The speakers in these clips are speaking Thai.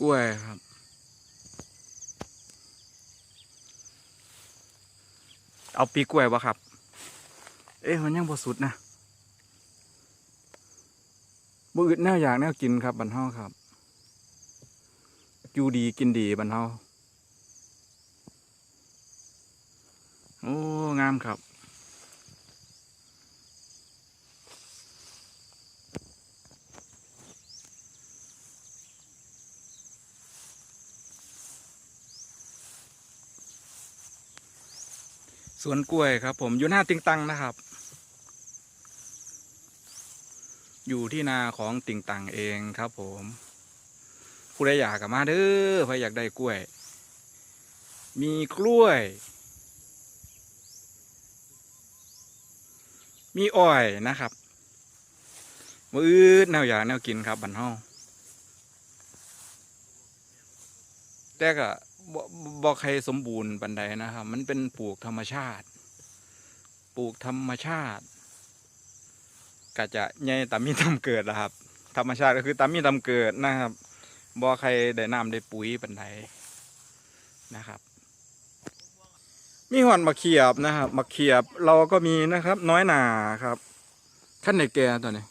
กล้วยครับ เอาปีกล้วยบ่ครับ เอ๊ะมันยังบ่สุดนะบ่อึดแนวอยากแนวกินครับบันเฮาครับอยู่ดีกินดีบันเฮาโอ้ งามครับ สวนกล้วยครับ ผมอยู่หน้าติงตังนะครับ อยู่ที่นาของติงตังเองครับ ผมผู้ใดอยากกับมาเด้อใครอยากได้กล้วย มีกล้วย มีอ้อยนะครับมือ่แนวอยากแนวกินครับบันเฮาแต่ก็ บ่บ่ใครสมบูรณ์ปันใดนะครับ มันเป็นปลูกธรรมชาติ ปลูกธรรมชาติก็จะใหญ่ตามมีตามเกิดละครับ ธรรมชาติก็คือตามมีตามเกิดนะครับบ่ใครได้น้ำได้ปุ๋ยปันใดนะครับ มีหอนมะเขียบนะครับมะเขียบเราก็มีนะครับ น้อยหนาครับขั้นในแก่ตัวนี้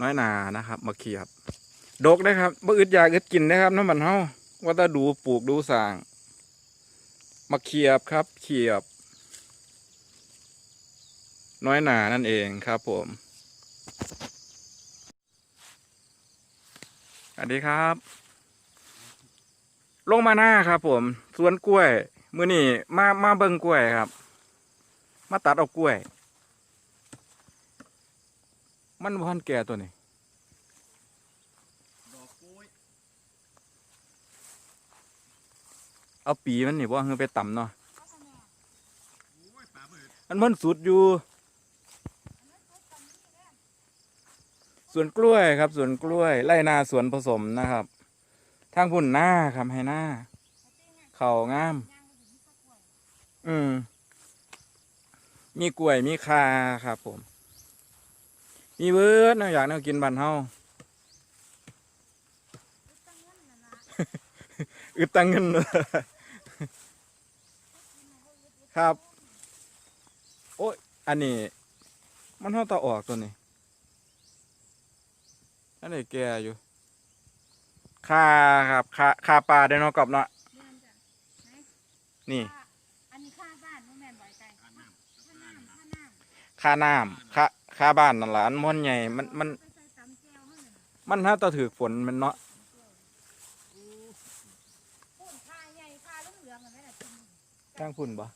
น้อยหนานะครับมะเขียบ ดกนะครับบ่อึดอยากอึดกินนะครับน้ำมันเฮาว่าถ้าดูปลูกดูสางมะเขียบครับ เขียบ น้อยหนานั่นเองครับผมสวัสดีครับ ลงมาหน้าครับ ผมสวนกล้วย มือนี้มามาเบิ่งกล้วยครับ มาตัดเอากล้วย มันหันแก่ตัวนี้ ดอกกล้วย เอาปีมันนี่ว่าเฮือไปต่ำเนาะโอ้ยปลาเบิดมันมันสุดอยู่ สวนกล้วยครับ สวนกล้วยไร่นาสวนผสมนะครับ ทางพุ่นหน้าครับให้หน้า เข่างาม อืม มีกล้วยมีคาครับผม มีเบิร์ดนะอยากแนวกินบันเฮา อึดตังเงิน ครับ โอ้ย อันนี้ มันเท่าตาออกตัวนี้ อันนี้แก่อยู่คาครับคาคาปลาไดโนอกรอบเนาะ นี่ อันนี้ค่าบ้านบ่แม่นบ่อยไก่ปลาน้ค่าน้ำค่าน้คาน้ำคาคาบ้านนั่นหลานมันใหญ่ มัน มัน ไปใส่ตำแก้วเฮานั่นน่ะมันถ้าตะถือฝนมันเนาะ พูนค่าใหญ่ค่าเหลืองๆอันนั้นน่ะจริง ทางพุ่นปะ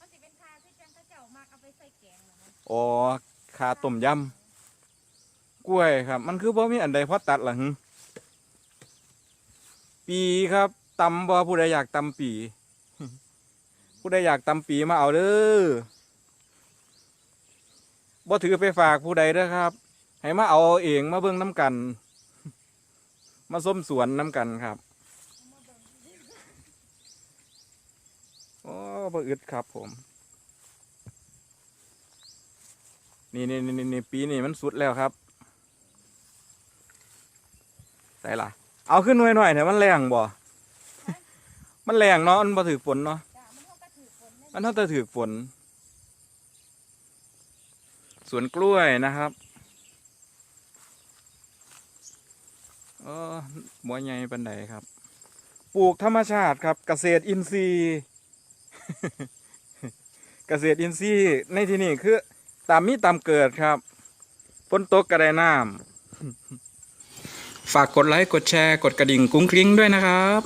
มันสิเป็นค่าที่จังเขาเจ้ามักเอาไปใส่แกงน่ะนะอ๋อคาต้มยำกล้วยครับ มันคือบ่มีอันใดพอตัดล่ะหึปีครับตำบ่ผู้ใดอยากตำปี ผู้ใดอยากตำปีมาเอาเด้อบ่ถือไปฝากผู้ใดเด้อครับ ให้มาเอาเองมาเบิ่งน้ำกัน มาส้มสวนน้ำกันครับ โอ้ บ่อึดครับผม นี่นี่นี่นี่ปีนี้มันสุดแล้วครับใส่ละเอาขึ้นหน่อยหน่อยเถอะมันแรงบ่ มันแรงเนาะมันบ่ถือฝนเนาะจ้ะมันเฮาก็ถือฝนมันเท่าแต่ถือฝนสวนกล้วยนะครับเออบัวใหญ่ปันไดครับ ปลูกธรรมชาติครับ เกษตรอินทรีย์ เกษตรอินทรีย์ในที่นี้คือตามมีตามเกิดครับฝนตกกระไดน้ำฝากกดไลค์ กดแชร์ กดกระดิ่งกุ้งกริ้งด้วยนะครับ